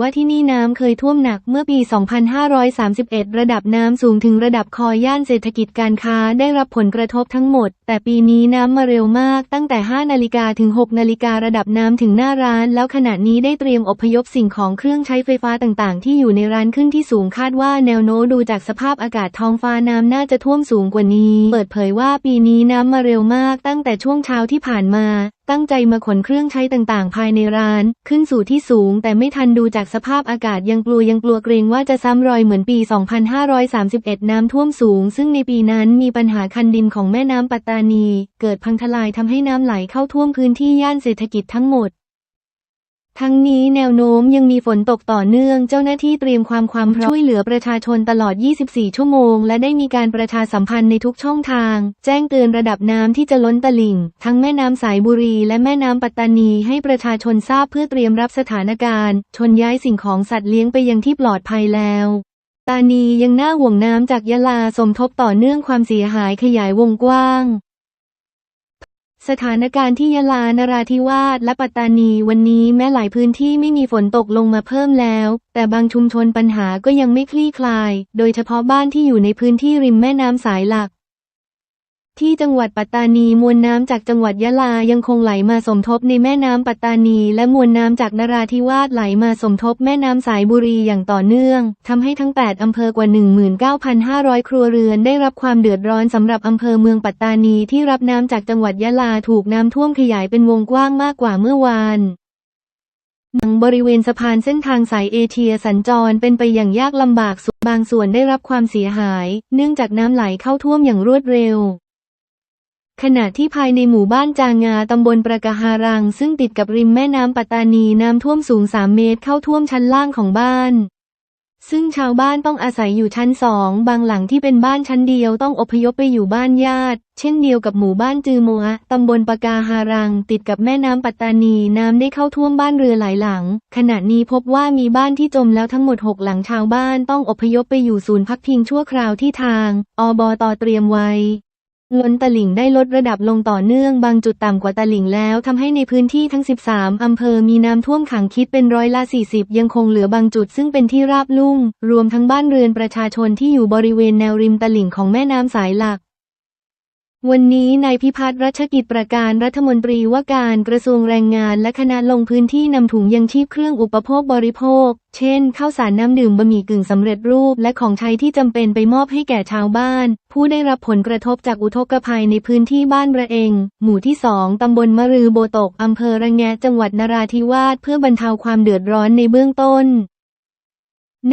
ว่าที่นี่น้ำเคยท่วมหนักเมื่อปี 2531 ระดับน้ำสูงถึงระดับคอย่านเศรษฐกิจการค้าได้รับผลกระทบทั้งหมด แต่ปีนี้น้ำมาเร็วมากตั้งแต่ 5 นาฬิกาถึง 6 นาฬิการะดับน้ำถึงหน้าร้าน แล้วขณะนี้ได้เตรียมอพยพสิ่งของเครื่องใช้ไฟฟ้าต่างๆ ที่อยู่ในร้านขึ้นที่สูงคาดว่าแนวโน้มดูจากสภาพอากาศท้องฟ้าน้ำน่าจะท่วมสูงกว่านี้ เปิดเผยว่าปีนี้น้ำมาเร็วมากตั้งแต่ช่วงเช้าที่ผ่านมา ตั้งใจมาขนเครื่องใช้ต่างๆ ภายในร้าน ขึ้นสู่ที่สูง แต่ไม่ทันดูจากสภาพอากาศยังกลัวยังกลัวเกรงว่าจะซ้ำรอยเหมือนปี 2531 น้ำท่วมสูง ซึ่งในปีนั้นมีปัญหาคันดินของแม่น้ำปัตตานี เกิดพังทลายทำให้น้ำไหลเข้าท่วมพื้นที่ย่านเศรษฐกิจทั้งหมด ทั้งนี้แนวโน้มยังมีฝนตกต่อเนื่อง เจ้าหน้าที่เตรียมความความพร้อมช่วยเหลือประชาชนตลอด 24 ชั่วโมง และได้มีการประชาสัมพันธ์ในทุกช่องทาง แจ้งเตือนระดับน้ำที่จะล้นตลิ่ง ทั้งแม่น้ำสายบุรี และแม่น้ำปัตตานีให้ประชาชนทราบเพื่อเตรียมรับสถานการณ์ ชนย้ายสิ่งของสัตว์เลี้ยงไปยังที่ปลอดภัยแล้วตานียังน่าห่วงน้ำจากยะลาสมทบต่อเนื่องความเสียหายขยายวงกว้าง สถานการณ์ที่ยะลานราธิวาสและปัตตานีวันนี้แม้หลายพื้นที่ไม่มีฝนตกลงมาเพิ่มแล้ว แต่บางชุมชนปัญหาก็ยังไม่คลี่คลาย โดยเฉพาะบ้านที่อยู่ในพื้นที่ริมแม่น้ำสายหลัก ที่จังหวัดปัตตานีมวลน้ำจากจังหวัดยะลายังคงไหลมาสมทบในแม่น้ำปัตตานี และมวลน้ำจากนราธิวาสไหลมาสมทบแม่น้ำสายบุรีอย่างต่อเนื่องทำให้ทั้ง 8อำเภอกว่า 19,500 ครัวเรือนได้รับความเดือดร้อนสำหรับอำเภอเมืองปัตตานีที่รับน้ำจากจังหวัดยะลาถูกน้ำท่วมขยายเป็นวงกว้างมากกว่าเมื่อวานหนังบริเวณสะพานเส้นทางสายเอเชียสัญจรเป็นไปอย่างยากลำบากสุดบางส่วนได้รับความเสียหาย เนื่องจากน้ำไหลเข้าท่วมอย่างรวดเร็ว ขณะที่ภายในหมู่บ้านจางาตำบลประกาหารัง ซึ่งติดกับริมแม่น้ำปัตตานีน้ำท่วมสูง 3 เมตรเข้าท่วมชั้นล่างของบ้าน ซึ่งชาวบ้านต้องอาศัยอยู่ชั้นสองบางหลังที่เป็นบ้านชั้นเดียวต้องอพยพไปอยู่บ้านญาติ เช่นเดียวกับหมู่บ้านจือโมะตำบลปากาฮารัง ติดกับแม่น้ำปัตตานีน้ำได้เข้าท่วมบ้านเรือหลายหลัง ขณะนี้พบว่ามีบ้านที่จมแล้วทั้งหมด 6 หลังชาวบ้านต้องอพยพไปอยู่ศูนย์พักพิงชั่วคราวที่ทาง อบตเตรียมไว้ ล้นตลิ่งได้ลดระดับลงต่อเนื่องบางจุดต่ำกว่าตลิ่งแล้วทำให้ในพื้นที่ทั้ง 13 อำเภอมีน้ำท่วมขังคิดเป็นร้อยละ 40 ยังคงเหลือบางจุดซึ่งเป็นที่ราบลุ่ม รวมทั้งบ้านเรือนประชาชนที่อยู่บริเวณแนวริมตลิ่งของแม่น้ำสายหลัก วันนี้นายพิพัฒน์รัชกิจประการรัฐมนตรีว่าการกระทรวงแรงงานและคณะลงพื้นที่นำถุงยังชีพเครื่องอุปโภคบริโภค เช่น ข้าวสารน้ำดื่มบะหมี่กึ่งสำเร็จรูป และของใช้ที่จำเป็นไปมอบให้แก่ชาวบ้าน ผู้ได้รับผลกระทบจากอุทกภัยในพื้นที่บ้านระเอง หมู่ที่สองตำบลมะรือโบตกอำเภอระแงะจังหวัดนราธิวาสเพื่อบรรเทาความเดือดร้อนในเบื้องต้น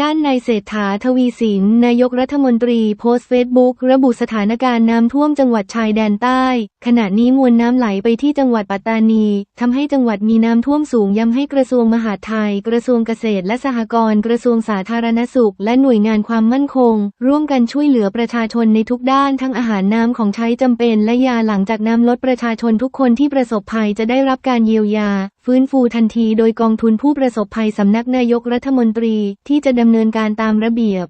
ด้านนายเศรษฐาทวีสิน นายกรัฐมนตรีโพสต์เฟซบุ๊กระบุสถานการณ์น้ำท่วมจังหวัดชายแดนใต้ ขณะนี้มวลน้ำไหลไปที่จังหวัดปัตตานีทำให้จังหวัดมีน้ำท่วมสูงย้ำให้กระทรวงมหาดไทย กระทรวงเกษตรและสหกรณ์กระทรวงสาธารณสุข และหน่วยงานความมั่นคง ร่วมกันช่วยเหลือประชาชนในทุกด้านทั้งอาหารน้ำของใช้จำเป็น และยาหลังจากน้ำลดประชาชนทุกคนที่ประสบภัยจะได้รับการเยียวยา ฟื้นฟูทันทีโดยกองทุนผู้ประสบภัยสำนักนายกรัฐมนตรีที่จะดำเนินการตามระเบียบ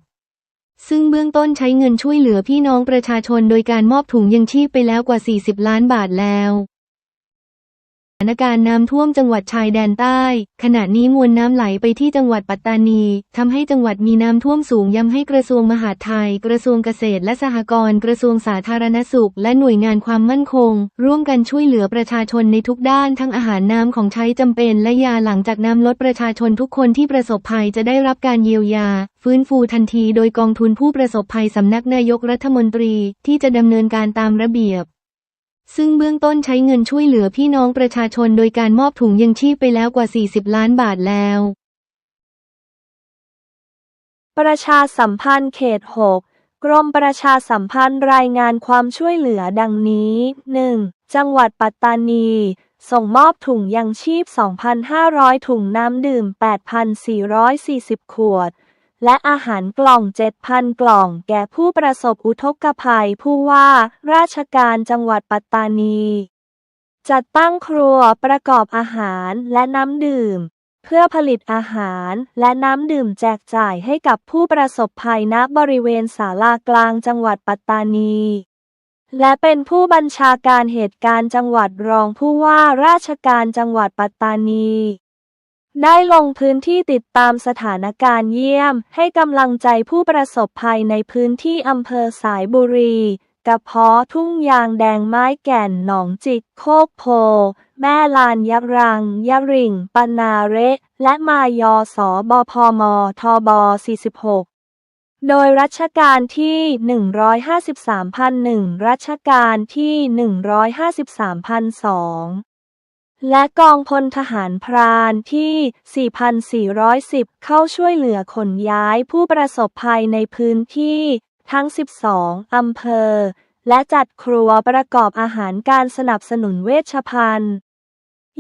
ซึ่งเบื้องต้นใช้เงินช่วยเหลือพี่น้องประชาชนโดยการมอบถุงยังชีพไปแล้วกว่า 40 ล้านบาทแล้ว ถานการณ์น้ำท่วมจังหวัดชายแดนใต้ ขณะนี้มวลน้ำไหลไปที่จังหวัดปัตตานีทำให้จังหวัดมีน้ำท่วมสูงย้ำให้กระทรวงมหาดไทย กระทรวงเกษตรและสหกรณ์กระทรวงสาธารณสุข และหน่วยงานความมั่นคง ร่วมกันช่วยเหลือประชาชนในทุกด้านทั้งอาหารน้ำของใช้จำเป็น และยาหลังจากน้ำลดประชาชนทุกคนที่ประสบภัยจะได้รับการเยียวยา ฟื้นฟูทันที โดยกองทุนผู้ประสบภัยสำนักนายกรัฐมนตรี ที่จะดำเนินการตามระเบียบ ซึ่งเบื้องต้นใช้เงินช่วยเหลือพี่น้องประชาชนโดยการมอบถุงยังชีพไปแล้วกว่า 40 ล้านบาทแล้ว ประชาสัมพันธ์เขต 6 กรมประชาสัมพันธ์รายงานความช่วยเหลือดังนี้ 1. จังหวัดปัตตานี ส่งมอบถุงยังชีพ 2,500 ถุงน้ำดื่ม 8,440 ขวด และอาหารกล่อง 7,000 กล่องแก่ผู้ประสบอุทกภัยผู้ว่าราชการจังหวัดปัตตานี จัดตั้งครัวประกอบอาหารและน้ำดื่ม เพื่อผลิตอาหารและน้ำดื่มแจกจ่ายให้กับผู้ประสบภัยณบริเวณศาลากลางจังหวัดปัตตานีและเป็นผู้บัญชาการเหตุการณ์จังหวัดรองผู้ว่าราชการจังหวัดปัตตานี ได้ลงพื้นที่ติดตามสถานการณ์เยี่ยม ให้กำลังใจผู้ประสบภัยในพื้นที่อำเภอสายบุรี กระเพาะทุ่งยางแดงไม้แก่นหนองจิกโคกโพ แม่ลานยะรัง ยะริงปนาเระ และมายอสอบพมทบ46โดยรัชกาลที่ 153,001 รัชกาลที่ 153,002 และกองพลทหารพรานที่ 4,410 เข้าช่วยเหลือขนย้ายผู้ประสบภัยในพื้นที่ ทั้ง 12 อำเภอ และจัดครัวประกอบอาหารการสนับสนุนเวชภัณฑ์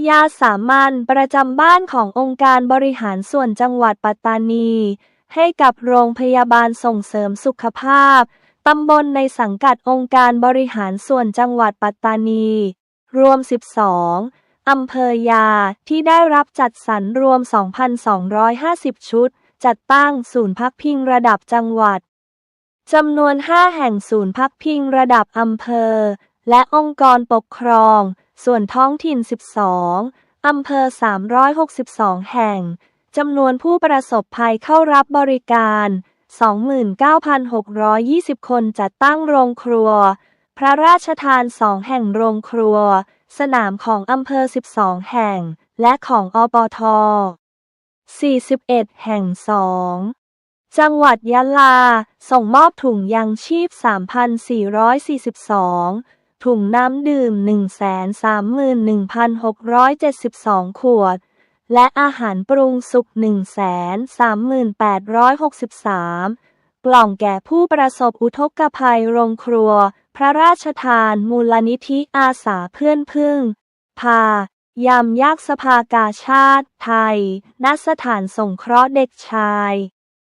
ยาสามัญประจำบ้านขององค์การบริหารส่วนจังหวัดปัตตานี ให้กับโรงพยาบาลส่งเสริมสุขภาพ ตำบลในสังกัดองค์การบริหารส่วนจังหวัดปัตตานี รวม 12 อำเภอยาที่ได้รับจัดสรรรวม 2,250 ชุด จัดตั้งศูนย์พักพิงระดับจังหวัดจำนวน 5 แห่งศูนย์พักพิงระดับอำเภอ และองค์กรปกครอง ส่วนท้องถิ่น 12 อำเภอ 362 แห่ง จำนวนผู้ประสบภัยเข้ารับบริการ 29,620 คนจัดตั้งโรงครัว พระราชทานสองแห่งโรงครัว สนามของอำเภอ 12 แห่ง และของอปท 41 แห่ง2จังหวัดยะลา ส่งมอบถุงยางชีพ 3,442 ถุงน้ำดื่ม 131,672 ขวด และอาหารปรุงสุก 13863 กล่องแก่ผู้ประสบอุทกภัยโรงครัว พระราชทานมูลนิธิอาสาเพื่อนพึ่ง พา ยามยักษ์สภากาชาติไทย ณ สถานสงเคราะห์เด็กชาย